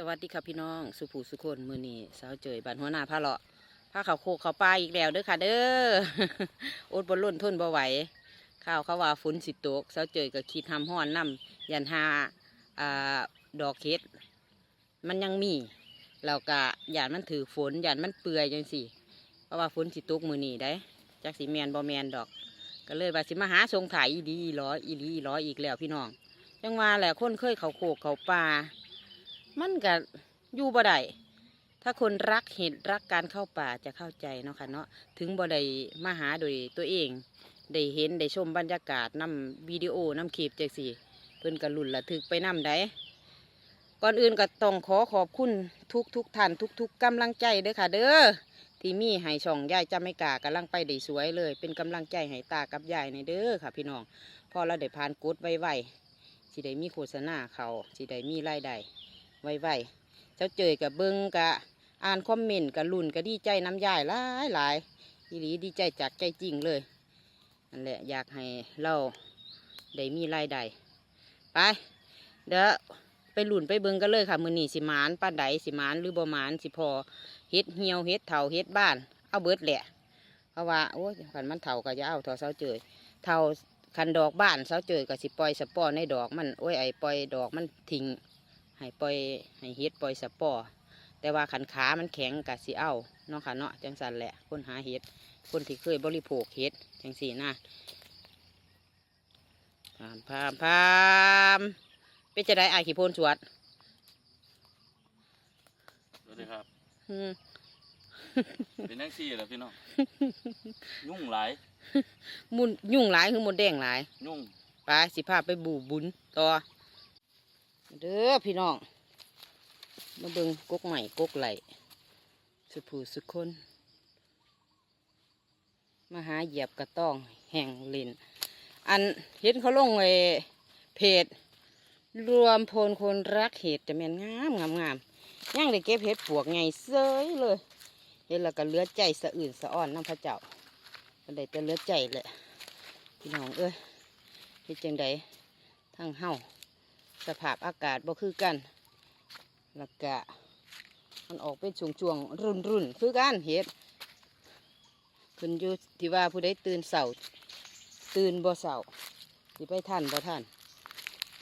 สวัสดีครับพี่น้อง สุภูสุคนมือนีสาวเจยบ้านหัวหน้าพาเลาะพาเขาโคกเขาปลาอีกแล้วเด้อค่ะ เด้ออดบนล้นทนบ่ไหวข้าวเขาว่าฝนสิตกสาวเจยก็คิดทำห้อนน้ำยันหาอ่าดอกเฮ็ดมันยังมีแล้วก็ยานมันถือฝนยานมันเปื่อยจังสิเพราะว่าฝนสิตกมือนีได้จักสิแมนบ่แมนดอก ก็เลยว่าสิมาหาทรงถ่ายอีดีอีร้ออีหลีอีร้อยอีกแล้วพี่น้องจังว่าแหละคนเคยเขาโคกเขาปลา มันก็อยู่บ่ได้ถ้าคนรักเห็ดรักการเข้าป่าจะเข้าใจเนาะค่ะเนาะถึงบ่ได้มาหาโดยตัวเองได้เห็นได้ชมบรรยากาศนำวิดีโอนำคลิปจังสี่เพิ่นก็ลุ่นละทึกไปนำได้ก่อนอื่นก็ต้องขอขอบคุณทุกทุกท่านทุกทุกกำลังใจเด้อค่ะ เด้อที่มีให้ช่องยายจำไม่กากำลังไปได้สวยเลย เป็นกำลังใจให้ตากับยายในเด้อค่ะ พี่น้องพอเราได้ผ่านกดไวๆสิได้มีโฆษณาเขาสิได้มีรายได้ ไวๆเจ้าเจยกับเบิงกะอ่านคอมเมนต์กับลุ่นก็ดีใจน้ำยายหลายหลายอีหลีดีใจจากใจจริงเลยนั่นแหละอยากให้เราได้มีรายได้ไปเดี๋ยวไปลุ่นไปเบิงกันเลยค่ะ มือนีสิมานป้านใดสิมานหรือบ่มานสิพอเฮ็ดเหี่ยวเฮ็ดเถาเฮ็ดบ้าน เอาเบิดแหละ เพราะว่าโอ้ยขันมันเถาก็จะเอาเถาเสาเจยเถาคันดอกบ้านเสาเจยก็สิปล่อยสปอในดอกมันโอ้ยไอปล่อยดอกมันทิ้ง ให้ปล่อยให้เฮ็ดปล่อยสปอร์แต่ว่าขันขามันแข็งกะสิเอาเนาะค่ะเนาะจังสันแหละคนหาเฮ็ดคนที่เคยบริโภคเฮ็ดจังสี่นะพามพามพามเป็นจะได้อายขี้โพนสวดสวัสดีครับอืมเป็นแท็กซี่เหรอพี่น้องยุ่งหลายมุนยุ่งหลายคือมดแดงหลาย ยุ่งไปสิพาไปบูบุญต่อ เด้อพี่น้อง มาเบิงกกใหม่กกไหลสุผูสุคนมาหาเหยียบกระต้องแห่งเลนอันเห็นเขาลงไอเพจรวมพลคนรักเห็ดจะแม่นงามงามงามย่างได้เก็บเห็ดปวกไงเซยเลยเห็นแล้วก็เลือดใจสะอื่นสะอ่อนน้ำพระเจ้าก็ได้แต่เลือดใจแหละพี่น้องเอ้ยเฮ็ดจังใดทั้งเฮา สภาพอากาศบ่คือกันแล้วก็มันออกเป็นช่วงๆรุ่นรุ่นๆคือกันเฮ็ดขึ้นอยู่ที่ว่าผู้ใดตื่นเสาตื่นบ่เสาสิไปทันบ่ทัน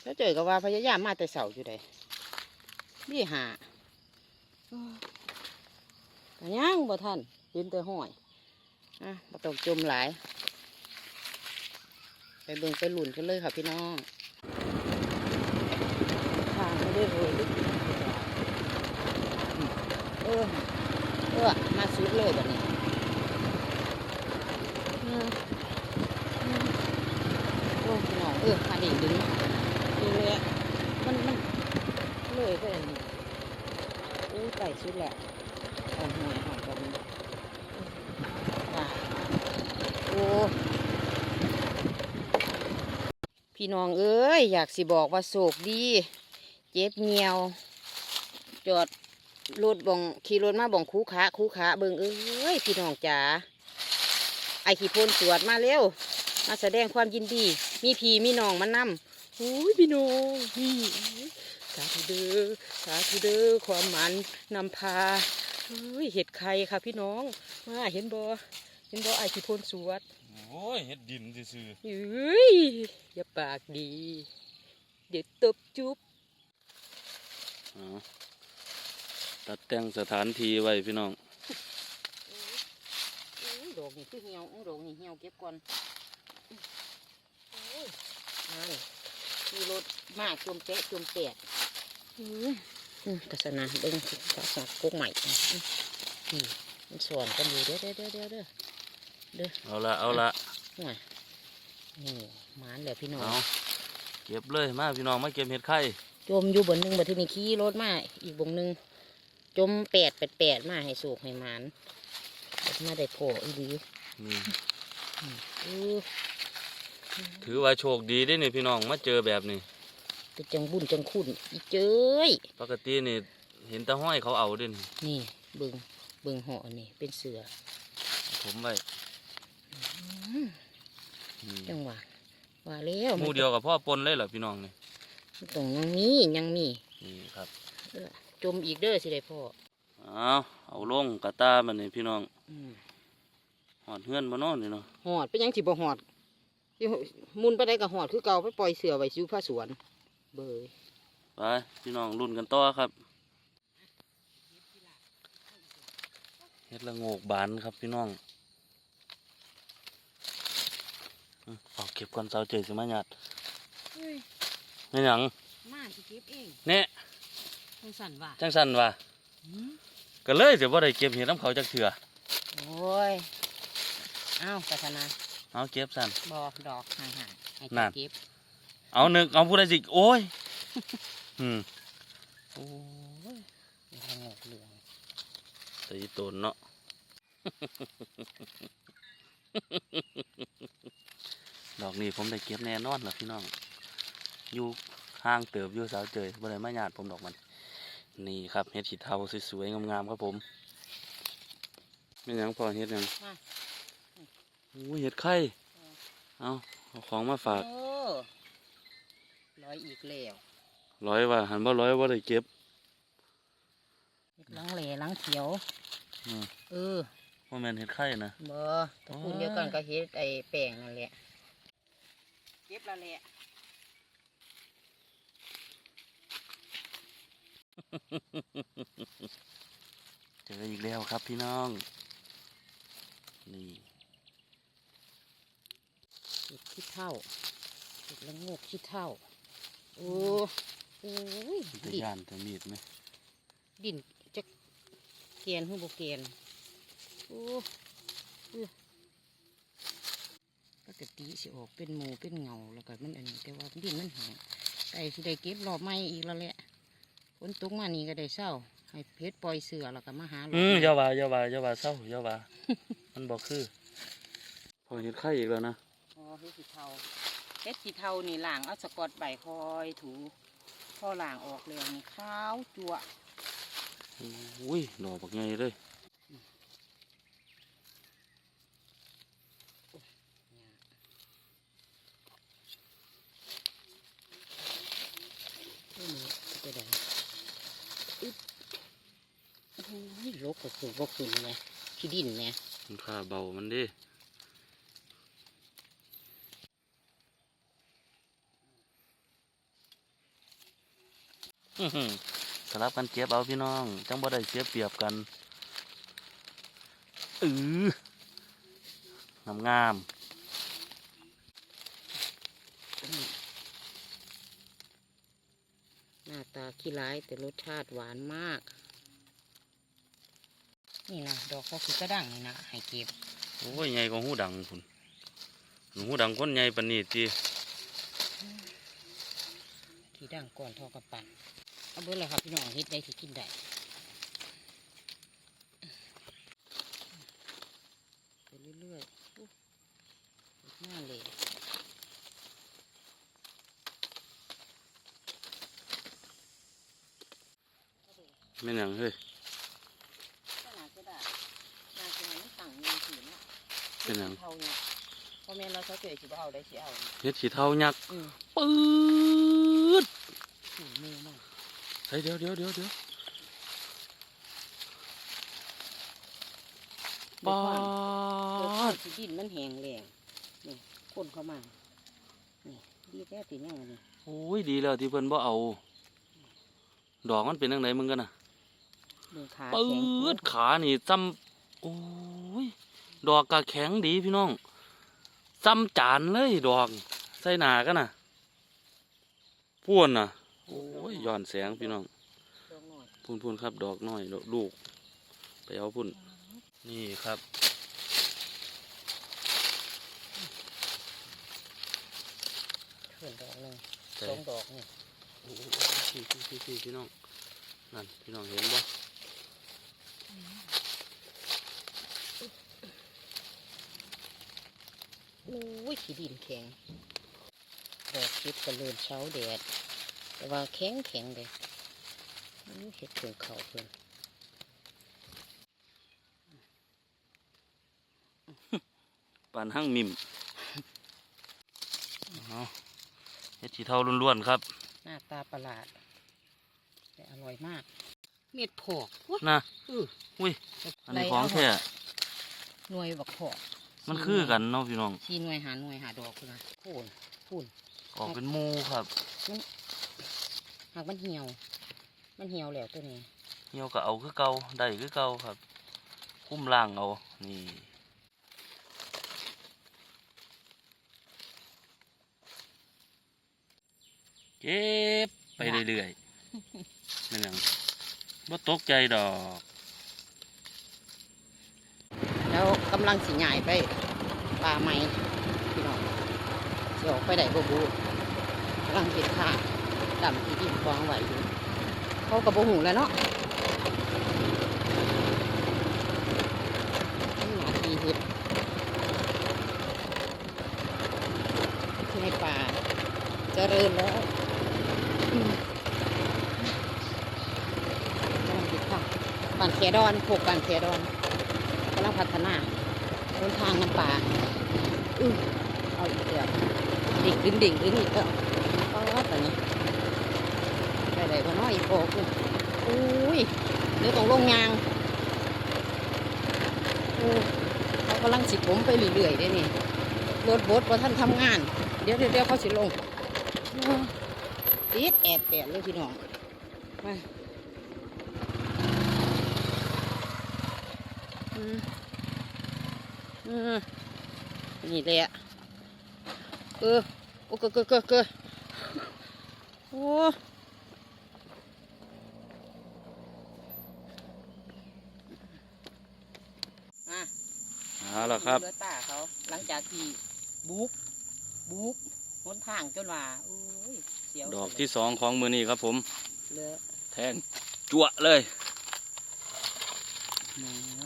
แล้วเจอก็ว่าพยายามมาแต่เสาอยู่ใดนี่หาอ้ยก็ยังบ่ทันเห็นแต่ห้อยอะบ่ต้องจมหลายไปเบิ่งไปหลุนกันเลยค่ะพี่น้อง ด้โรยลึกเออเออมาสุดเลยแบบนี้โอ้ยน้องเออมาดิ่งดึงนี่เลยมันมันเลยไปอันนี้อู้ไก่สุดแหละอ่อนหอยหอยแบบนี้โอ้พี่น้องเอ้ยอยากสิบอกว่าโศกดี เจ็บเงียว จอดรถบ่องขี่รถมาบ่องคูขาคูขาเบิงเอ้ยพี่น้องจ๋าไอขี่พ่นตรวจมาเร็ว มาแสดงความยินดี มีพี่มีน้องมานำอุ้ยพี่น้องพี่สาธุเด้อสาธุเด้อความหมันนำพาเฮ้ยเห็ดไข่ค่ะพี่น้องมาเห็นบ่เห็นบ่ไอขี่พ่นสวดโอ้ยเฮ็ดดินซื่อเฮ้ยอย่าปากดี เดี๋ยวตบจุ๊บๆอ๋อ ตัดแต่งสถานที่ไว้พี่น้องอุ้ยดอกนี่คือเหี่ยวอุ้ยดอกนี่เหี่ยวเก็บก่อนโอ้ยนั่นขี่รถมากจมแปะจมแปดอืมอืมกัศนะเบิ้งสักสักกกใหม่อืมนี่มันสอนกันอยู่เด้อเด้อเด้อเด้อเด้อเด้อเอาละเอาละห่วยนี่หมานแล้วพี่น้องเอาเก็บเลยมาพี่น้องมาเก็บเห็ดไข่ จมอยู่บนหนึ่งบัดทีนี้ขี่รถมาอีกบงหนึ่งจมแปดแปดแปดมาให้สูกให้หมันมาได้โผล่อีดีนี่อือถือว่าโชคดีได้นี่พี่น้องมาเจอแบบนี้จะจังบุญจังคุณอีเจ้ยปกตินี่เห็นแตะห้อยเขาเอาเด้วยนี่นี่เบิงเบิงห่อนี่เป็นเสือผมไว้อืมนี่จังหวะว่าแล้วหมูเดียวกับพ่อปนเลยเหรอพี่น้องนี่มัน ต้องยังมียังมีนี่ครับเออจมอีกเด้อสิได้พ่อเอาเอาลงกระตามันนี่พี่น้องอืมหอดเฮือนบ่เนอนนี่เนาะหอดเป็นหยังสิบ่หอดสิมุนไปได้ก็หอดคือเก่าไปปล่อยเสือไว้ซิวผ้าสวน เบยไปพี่น้องรุ่นกันต่อครับเฮ็ดละโงกบานครับพี่น้องอืมเอาเก็บก่อนเสาเจยสิมาหยาดเฮ้ย นี่หยังมาสิเก็บเองเนี่ยจังสั่นว่าจังสันว่ะก็เลยสิบ่ได้เก็บเห็ดน้ำเขาจักเถื่อโอ้ยอ้าวกัฒนาเอาเก็บสันบอกดอกห่างๆให้นั่เจ้านเก็บเอานึกเอาผู้ใดสิโอ้ยอืมโอ้ยมีทางออกเหลืองตีตนเนาะดอกนี้ผมได้เก็บแน่นอนล่ะพี่น้อง อยู่ห้างเติบอยู่สาวเจยบ่ได้มาหยาดผมดอกมัน นี่ครับเห็ดขีเทาสวยๆงามๆครับผมเป็นหยังพอเห็ดหยังมาโอ้ยเห็ดไข่เอาเอาของมาฝากโอ้ร้อยอีกแล้วร้อยว่าหันบ่ร้อยว่าได้เก็บเฮ็ดหลังเหล่หลังเขียวอืมเออว่าแม่นเห็ดไข่นะบ่ตระกูลเดียวกันก็เฮ็ดไอ้แป้งนั่นแหละ เก็บแล้วแหละ เจออีกแล้วครับพี่น้อง นี่เก็บขี้เท่าเก็บละโงกขี้เท่า โอ้โอ้ยจะดินย่านจะมีดไหมดินจะเกียนหรือบ่เกียนโอ้เอื้อปกติสิออกเป็นหมูเป็นเงาแล้วก็มันอันนี้แต่ว่าดินมันแห้งไก่สิได้เก็บรอบใหม่อีกแล้วแหละ ฝนตกมานี่ก็ได้เศร้าให้เพชรปล่อยเสือแล้วก็มาหาหลอืมใหม่อย่าว่าอย่าว่าอย่าว่าเศร้าอย่าว่ามันบอกคือ พอเห็ดไข่อีกแล้วนะอ๋อเฮ็ดสีเทาเฮ็ดสีเทานี่ล้างเอาสกอตใบคอยถูพอล้างออกแล้วนี่ขาวจั่วอุ้ยดอกบักใหญ่เลย นี่มันจะได้อึ๊บโอ้ยลกก็คือก็ขึ้นไงขี้ดินไงมันค่าเบามันเดิสลับกันเก็บเอาพี่น้องจังบ่ได้เสียเปรียบกันเอองามงามหน้าตาขี้ร้ายแต่รสชาติหวานมาก นี่นะดอกเขาคือกระดังนี่นะให้เก็บๆโอ้ยใหญ่กว่าหูดังพุ่นหูดังคนใหญ่ปานนี้จีที่ดังก่อนทอกระปั่นเอาเบิดเลยครับพี่น้องเฮ็ดได้ที่กินได้ไปเรื่อยๆอู้เฮ็ดหน้าเลยไม่นหยังเฮ้ย ก็น่าจะได้น่าจะให้มันตั้งเงินถือเนาะ เป็นหยังเท่าเนี่ยพ่อแม่เราเขาเจอสิบ่เอาได้สิเอาเฮ็ดขี้เท่ายักษ์อืมปื๊ดถูมือมากเฮ้ยเดี๋ยวเดี๋ยวเดี๋ยวเดี๋ยวปาเกิดดที่ดินมันแห้งแล้งนี่คนเข้ามานี่ดีแท้ติเนี่ยนี่โอ้ยดีแล้วที่เพิ่นบ่เอา ดอกมันเป็นจังไดมึงกันน่ะเบิ่งขาปืแข็ง๊ดขานี่ซ้ำโอ้ย ดอกกะแข็งดีพี่น้องซ้ำจานเลยดอก ใส่หนากันน่ะพ่วนน่ะโอ้ยย้อนแสงพี่น้องดอกหน่อยพุ่นพุ่นครับ ดอกน้อยดอกลูก ไปเอาพุ่น นี่ครับเพิ่นดอกหนึงใส่สองดอกนี่โอ้โหพี่พี่พี่พี่พี่น้อง นั่นพี่น้องเห็นบ่ อ้ยขี้ดินแข็งดอกคิดกระเลินเช้าแดด แต่ว่าแข็งแข็งเลยอู้เห็ดเพิ่งเขาเพิ่นปานหั่งมิมเอาเฮ็ดสีเทาล้วนๆครับ หน้าตาประหลาด แต่อร่อยมาก เม็ดผอกอุ๊ยนะอื้ออุ้ยอันนี้ไรของเาแท้หน่วยบักผอก มันคือกันเนาะพี่น้องชีหน่วยหาหน่วยหาดอกคือนะพูนพูนออกเป็นหมูครับหากมันเหี่ยว มันเหี่ยวแล้วตัวนี้ เหี่ยวก็เอาคือเก่าได้คือเก่าครับ คุ้มล่างเอานี่เก็บไปเรื่อยๆนั่นหยังบ่ตกใจดอก แล้วกำลังสิใหญ่ไปป่าไม้พี่น้องสิออกไปได้บ่บูกำลังเห็นข่าดำที่ดินกองไหวอยู่เขากับโบหูแล้วเนาะนี่หนาทีเห็ดที่ในป่าเจริญแล้วกำลังเห็นข่าบ้านแขดอนพวกบ้านแขดอน กำลังพัฒนาบนทางน้ำป่าอือเอาอีกแล้วดิ่งดึงดิ่งดึงอีกแล้วเอาละตอนนี้ไปไหนวะเน้อยอีกโอ้ยอุ้ยเดี๋ยวต้องลงยางโอ้เขากำลังสิผมไปเรื่อยๆได้นี่รถบดว่าท่านทำงาน เดี๋ยวเดี๋ยวเขาสิลงโอ้ติดแอดแปดเลยพี่น้องไป อืมอืมนี่แหละเออโอ้เกอเกอเกอเกอโอ้มาเอาละครับเรือตาเขาหลังจากที่บุกบุกหนทางจนว่าอุ้ยเสียวดอกที่สองของมือนี้ครับผมเรือแทงจั่วเลยนี่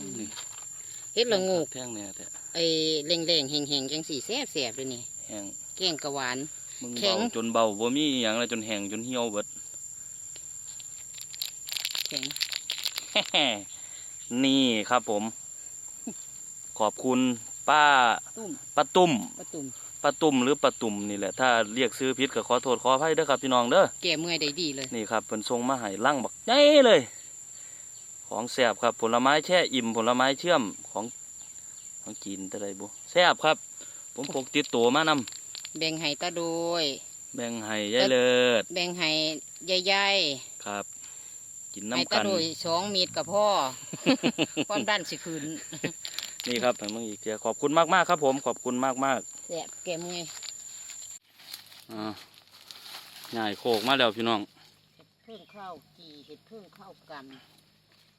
เฮ็ดละงูกแทงเนี่ยแต่ไอ้เล่งเล่งๆเฮงเฮงๆจังสีแซ่บแซ่บๆเลยนี่แห้งแกงกะหวาน มึงแข็งเบาจนเบาบ่มีอหย่างเลยจนแห้งจนเหี่ยวเบิด แข็งนี่ครับผม ขอบคุณป้าตุ้มป้าตุ้มประตุ่มป้าตุ้มหรือป้าตุ่มนี่แหละถ้าเรียกซื้อผิดก็ขอโทษขออภัยเด้อครับพี่น้องเด้อแก่เมื่อยได้ดีเลยนี่ครับเป็นทรงมาให้ลั่งบักใหญ่เลย ของแซ่บครับผลไม้แช่อิ่มผลไม้เชื่อมของของจีนแต่ใดบุแซ่บครับ ผมพกติดตัวมานำแบ่งให้ตาโดย แบ่งให้ยายเลิศแบ่งให้ใหญ่ครับกินๆให้น้ำตากันโดยสองเม็ดกับพ่อความดันสิขึ้นนี่ครับให้มึงอีกเทียขอบคุณมากๆครับ ผมขอบคุณมากแซ่บแก่เมื่อยๆอ่าง่ายโคกมาแล้วพี่น้องเห็ดเพิ่งข้าวจีเห็ดเพิ่งข้าวกำ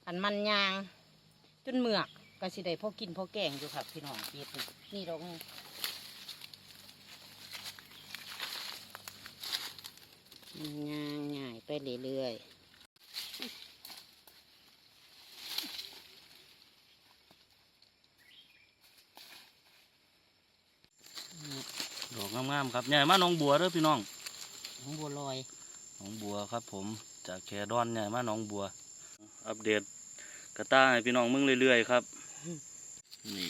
อันมันยางจนเมือกก็สิได้พอกินพอแกงอยู่ครับพี่น้องเห็ดนี่นี่ดอกนี่มันยางง่ายไปเรื่อยๆดอกงามๆครับใหญ่มาหนองบัวเด้อพี่น้องของบัวลอยหนองบัวครับผมจากแคดอนใหญ่มาหนองบัว อัปเดต กระตาให้พี่น้องมึงเรื่อยๆครับนี่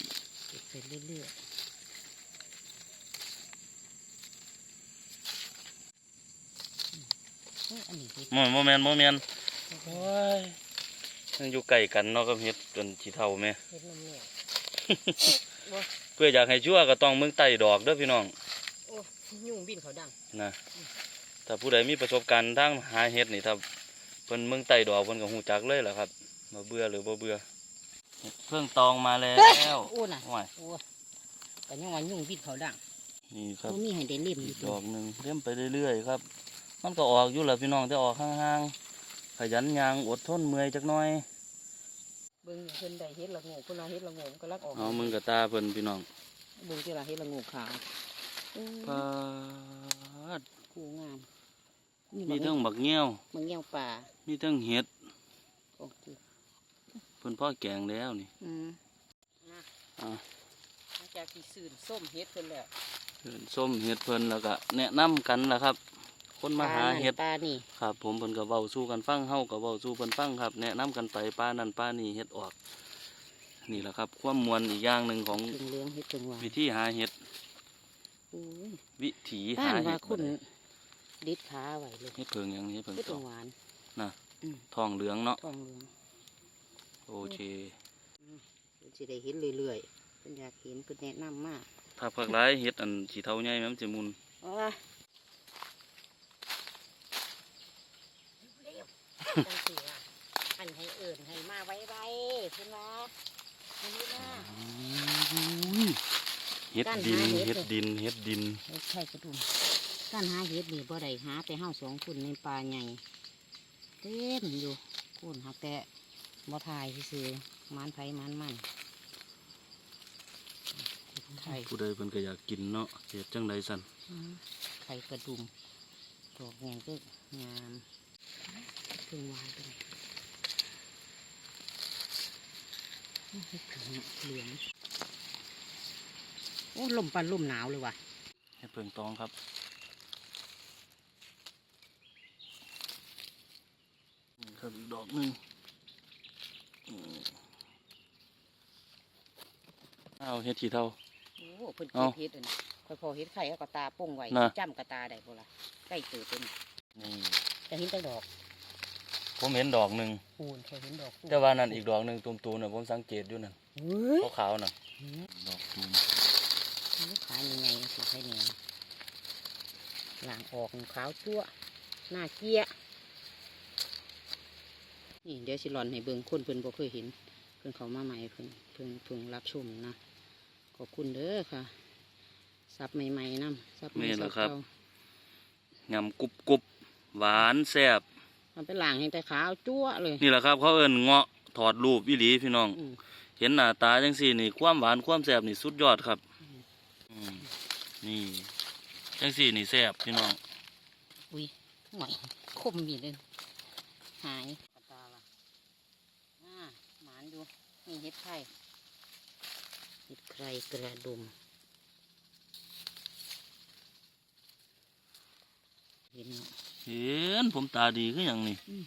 เก็บไปเรื่อยๆเอ้ยอันนี้เห็ดโมโมแมนโมแมนโอ้ยยังอยู่ไกลกันเนาะกับเฮ็ดจนสีเท่าแม่เห็ดน้ำเหนียวเพื่ออยากให้ชั่วก็ต้องมึงไต่ดอกเด้อพี่น้องโอ้ยุ่งบินเขาดังนะถ้าผู้ใดมีประสบการณ์ทางหาเฮ็ดนี่ถ้าเพิ่นมึงไต่ดอกเพิ่นก็ฮู้จักเลยแหละครับ บ่เบื่อหรือบ่เบื่อเฮ็ดเพิ่งตองมาแล้วโอ้น่ะโอ้ยโอ้แต่ยังว่ายุ่งบินเขาดังนี่ครับเขามีให้ได้เล่มออียู่กดอกหนึงเล่มไปเรื่อยๆครับ มันก็ออกอยู่แหละพี่น้องแต่ออกห่างๆขยันยางอดทนเมื่อยจักหน่อยเบิ่งเพิ่นได้เฮ็ดละโงูเพิ่นเอาเฮ็ดละโงูก็ลักออกเอามึงกับตาเพิ่นพี่น้องเบิ่งที่ละเฮ็ดละโงูขาวโอ้ปาดกูงามมีทั้งบักเงี้ยวมึงเงี้ยวป่ามีทั้งเห็ดโอ้จิ เพิ่นพ่อแกงแล้วนี่อืมนะอ่าหลังจากที่ซื้อส้มเฮ็ดเพิ่นแล้วเพิ่นส้มเห็ดเพิ่นแล้วก็แนะนำกันล่ะครับ คนมาหาเห็ดปลานี่ครับ ผมเพิ่นก็เว้าสู้กันฟังเฮาก็เว้าสู้เพิ่นฟังครับ แนะนำกันไปป้านั่นป้านี่เฮ็ดออก นี่แหละครับ ความมวลอีกอย่างหนึ่งของถึงเหลืองเฮ็ดถึงหวานวิธีหาเห็ดโอ้ยวิถีบ้าหานเห็ว่าดคุณดิดขาไว้เลยเห็ดเพิงหยังเห็ดเพิงเฮ็ดตถึองงหวานนะอืม ทองเหลืองเนาะทองเหลือง โอเคเพิ่นสิได้เห็นเรื่อยๆเพิ่นอยากเห็นเพิ่นแนะนำมาถ้าผักร้ายเฮ็ดอันสีเทาใหญ่แม่มันจะมุนโอ้ยเร็วจังสิล่ะอันให้เอิ่นให้มาไว้ไว้เพิ่นว่าอันนี้นะเฮ็ดด้านดินหาเฮ็เฮ็ดดดินเฮ็ดดินเฮ็ดไข่กระดุมการหาเห็ดนี่บ่ได้หาแต่เฮาสองคนในป่าใหญ่เต็มอยู่คุณหักแต่ บ่ทายซื่อๆมันไผมันมันไข่ผู้ใดเพิ่นก็อยากกินเนาะเฮ็ดจังไดสั่นอืมไข่กระดุมดอกแงก็งามเพิ่งวานไปเลยโอ้ยเพิ่งเหลืองโอ้ลมปันลมหนาวเลยว่ะเฮ็ดเพิ่งตองครับนี่ครับอีกดอกหนึงอืม เอาเฮ็ดทีเท่าโอ้เพิ่นเอ้าเก็บเฮ็ดอันนี้ค่อยพอเฮ็ดไข่เอากระตาป้งไว้น่ะ จ้ำกระตาได้บ่ล่ะใกล้เติบเป็นนี่จะเห็นแต่ดอกผมเห็นดอกหนึ่งปูนเคยเห็นดอกปูนแต่ว่านั่นอีกดอกหนึ่งตุ่มๆน่ะผมสังเกตอยู่นั่นเฮ้ยขาวๆน่ะดอกตุ่มลูกขายยังไงสิใช่เนี่ยหลังออกขาวจั่วหน้าเกี้ยนี่เดี๋ยวสิหลอนให้เบิ่งคนเพิ่นบ่เคยเห็น เพิ่นเขามาใหม่เพิ่นเพิ่นเพิ่งรับชมนะ ขอบคุณเด้อค่ะซับใหม่ๆนำซับใหม่ซับเก่ายำกรุบกรุบๆหวานแซ่บมันเป็นหลังให้แต่ขาวจั่วเลย นี่แหละครับ เขาเอิ้นเงาะถอดรูปวิหลีพี่น้องอืมเห็นหน้าตาจังสี่นี่ ความหวานความแซ่บนี่สุดยอดครับอืมอืมนี่จังสี่นี่แซ่บพี่น้อง อุ้ยหน่อยคมมีเลยหายกระตาละอ่าหมานดูนี่เห็ดไข่ เห็ดไข่กระดุม เห็นเนาะเห็นผมตาดีขึ้นอหย่างนี้อืม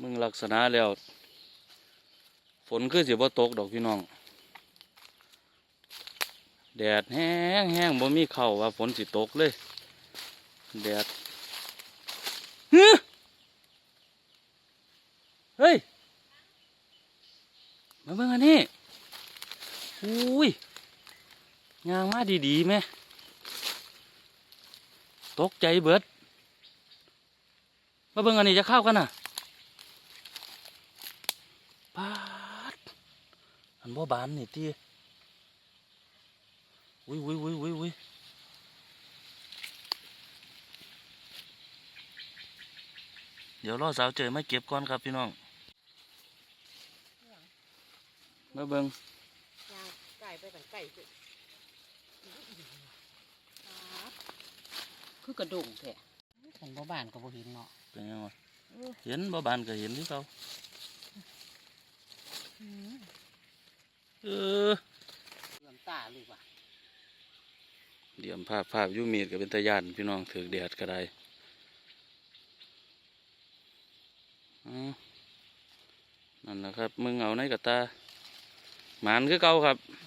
มึงลักษณะแล้ว ฝนคือสิบ่ตกดอกพี่น้อง แดดแห้งแห้งบ่มีเข้าว่าฝนสิตกเลย แดดเฮ้ยเฮ้ยมาเบิ่งอันนี้ อุ้ยยางมาดีๆไหมตกใจเบิดมาเบิ่งอันนี้จะเข้ากันน่ะปาดอันบ่บานนี่ตีอุ้ยอุ้ยอุ้ยอุ้ยอุ้ยเดี๋ยวรอสาวเจอมาเก็บก่อนครับพี่น้องมาเบิ่ง ไก่ไปกันไก่ไปคือกระดุมแท้ฉันบ่บ้านก็บ่เห็นเนาะเป็นยังวะเออเห็นบ่บานก็เห็นที่เขาอืมเออเหลื่อมตาเลยว่ะเดี๋ยวภาพภาพอยูมีดก็เป็นตะยานพี่น้องถือแดดก็ได้อ๋อนั่นแหละครับ มึงเอาในกระตาหมานคือเก่าครับอ่า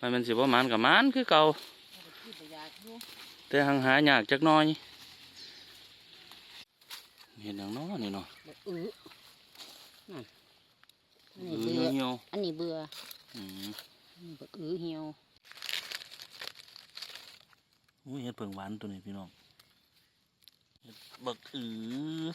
มันเป็นสิบ่หมานกับหมานคือเก่าเอาไปขี้ประหยัดอยู่แต่หังหายากจักหน้อยเห็นอย่างน้อนี่เนาะบ่อื้อนั่นอันอืนี้อเบื่อเหี่ยวอันนี้เบื่อๆอืมอันนี้บักอื้อเหี่ยวอุ้ยเห็ดเผิงหวานตัวนี้พี่น้องเห็ดบักอือ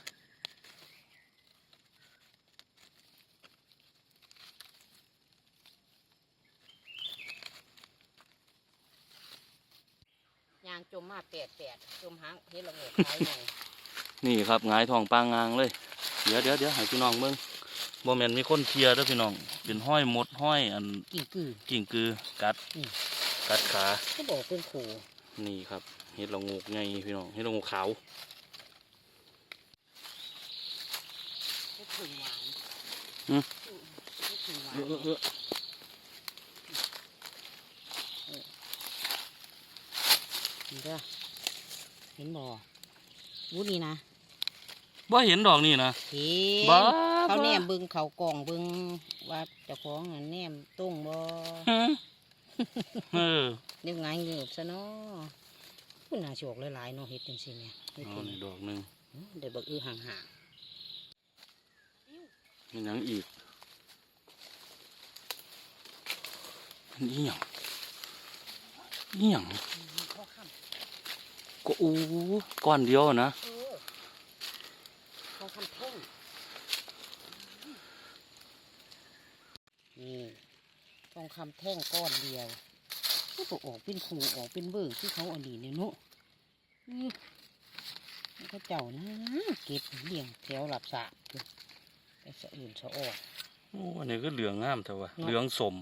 างจมมาแปดแปดจมหางเฮ็ดละโงกขายหน่อยนี่ครับหงายทองปางงางเลย เดี๋ยวเดี๋ยวเดี๋ยวให้พี่น้องเบิ่งบ่แม่นมีคนเคลียร์เด้อพี่น้อง เป็นห้อยมดห้อยอันกี่กือ กิ่งกือกัดอืมกัดขาก็บอกเป็นขู่นี่ครับเห็ดละโงกไงพี่น้องเห็ดละโงกขาวก็ถึงหวานอืมก็ถึงหวาเอนอเออเอ เห็นเด้อเห็นบ่วุ้นี่นะบ่เห็นดอกนี่นะเห็นบ้าเขาแนมเบึงเขากล่องเบึงว่าเจ้าของน่ะแนมตุ้งบ่ฮะเออเดี๋ยวไงเงือบซะเนาะคุณน่าโชคหลายๆเนาะเฮ็ดจังซี่แหม่เฮ็ดเอาจังนี่ดอกหนึ่งเดี๋ยวบักอื้อห่างมันหยังอีกมันอีหยังอีหยังพ่อข้าม ก็อู้ก้อนเดียวนะเออพ่อข้ามท่งนี่ทองคำแท่งก้อนเดียวก็ตกออกเป็นผูออกเป็นเบิ่งที่เขาเอันนี้เนี่ยเนาะนี่แล้วก็เจ้านะเก็บเลี้ยงแถวหลับสระอยู่ไปสะอื่นสะออกโอ้อันนี้ก็เหลืองงามแต่ว่าเนาะเหลืองสม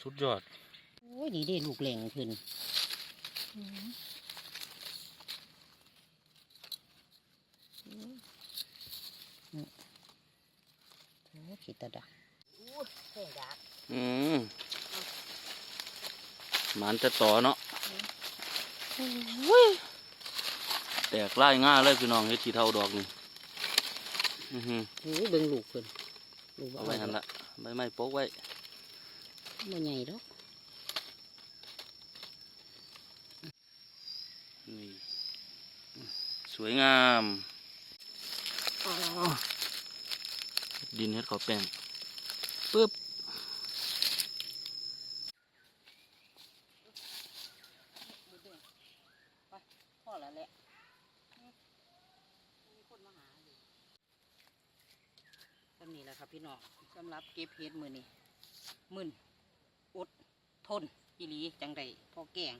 สุดยอด โอ้ยนี่ได้ลูกแหล่งขึ้นอืมอืมอืมโอ้ ขีดตะดักโอ้ยแท่งดักอืมหมันจะต่อเนาะแตกไล่ง่าเลยพี่น้องเฮ็ดทีเท่าดอกนี่อื้อหือโอ้ยเบิ่งลูกขึ้นลูกเอาไว้หันละใบไม้โป๊กไว้มันใหญ่ดอกนี่สวยงาม ดินเฮ็ดขาวแป้งปึ๊บพอแล้วแหละต้นนี้แหละครับพี่น้องสำหรับเก็บเห็ดมือนี่มึนอดทนอีหลีจังใดพอแกง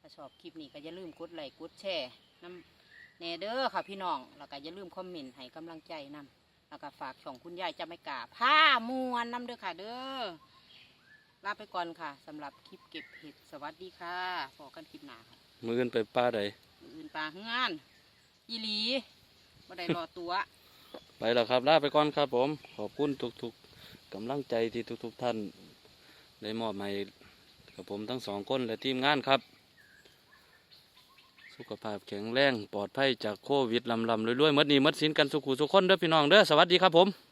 ถ้าชอบคลิปนี้ก็อย่าลืมกดไลค์กดแชร์น้ำแนเด้อค่ะพี่น้อง แล้วก็อย่าลืมคอมเมนต์ให้กำลังใจนำ แล้วก็ฝากช่องคุณยายจะไม่กล้าผ้ามวนน้ำเด้อค่ะ เด้อลาไปก่อนค่ะสำหรับคลิปเก็บเห็ดสวัสดีค่ะพอกันคลิปหน้าค่ะมือกันไปป้าใดมื้ออื่นปลาเฮือนอีหลีบ่ได้รอตัว ไปแล้วครับลาไปก่อนครับผม ขอบคุณทุกๆกำลังใจที่ทุกๆท่าน ได้มอบให้กับผมทั้งสองคนและทีมงานครับ สุขภาพแข็งแรงปลอดภัยจากโควิดลำลำรวยๆเมื่อนี้เมื่อสินกันสุขุสุขคนเด้อพี่น้องเด้อสวัสดีครับผม